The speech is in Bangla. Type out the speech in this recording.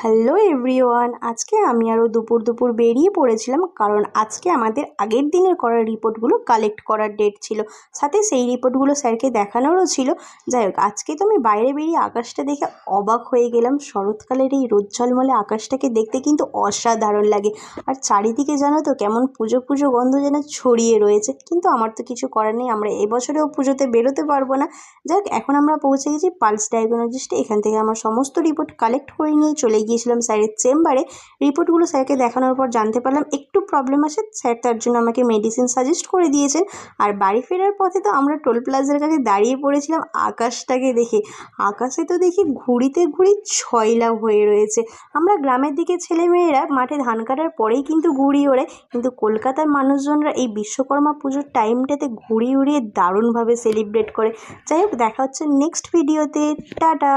হ্যালো এভরিওয়ান, আজকে আমি আরও দুপুর দুপুর বেরিয়ে পড়েছিলাম কারণ আজকে আমাদের আগের দিনের করা রিপোর্টগুলো কালেক্ট করার ডেট ছিল। সাথে সেই রিপোর্টগুলো স্যারকে দেখানোরও ছিল। যাই হোক, আজকে তো আমি বাইরে বেরিয়ে আকাশটা দেখে অবাক হয়ে গেলাম। শরৎকালের এই রোদ ঝলমলে আকাশটাকে দেখতে কিন্তু অসাধারণ লাগে। আর চারিদিকে জানো তো কেমন পুজো পুজো গন্ধ যেন ছড়িয়ে রয়েছে। কিন্তু আমার তো কিছু করার নেই, আমরা এবছরেও পুজোতে বেরোতে পারব না। যাক এখন আমরা পৌঁছে গেছি পালস ডায়াগনোজিস্টে এখান থেকে আমার সমস্ত রিপোর্ট কালেক্ট করে নিয়ে চলে গিয়েছিলাম স্যারের চেম্বারে। রিপোর্টগুলো স্যারকে দেখানোর পর জানতে পারলাম একটু প্রবলেম আছে। স্যার তার জন্য আমাকে মেডিসিন সাজেস্ট করে দিয়েছেন। আর বাড়ি ফেরার পথে তো আমরা টোল প্লাজার কাছে দাঁড়িয়ে পড়েছিলাম আকাশটাকে দেখে। আকাশে তো দেখি ঘুড়িতে ঘুড়ি ছয়লাভ হয়ে রয়েছে। আমরা গ্রামের দিকে ছেলেমেয়েরা মাঠে ধান কাটার পরেই কিন্তু ঘুড়ি ওড়ে। কিন্তু কলকাতার মানুষজনরা এই বিশ্বকর্মা পুজোর টাইমটাতে ঘুড়ি উড়িয়ে দারুণভাবে সেলিব্রেট করে। যাই হোক, দেখা হচ্ছে নেক্সট ভিডিওতে টাটা!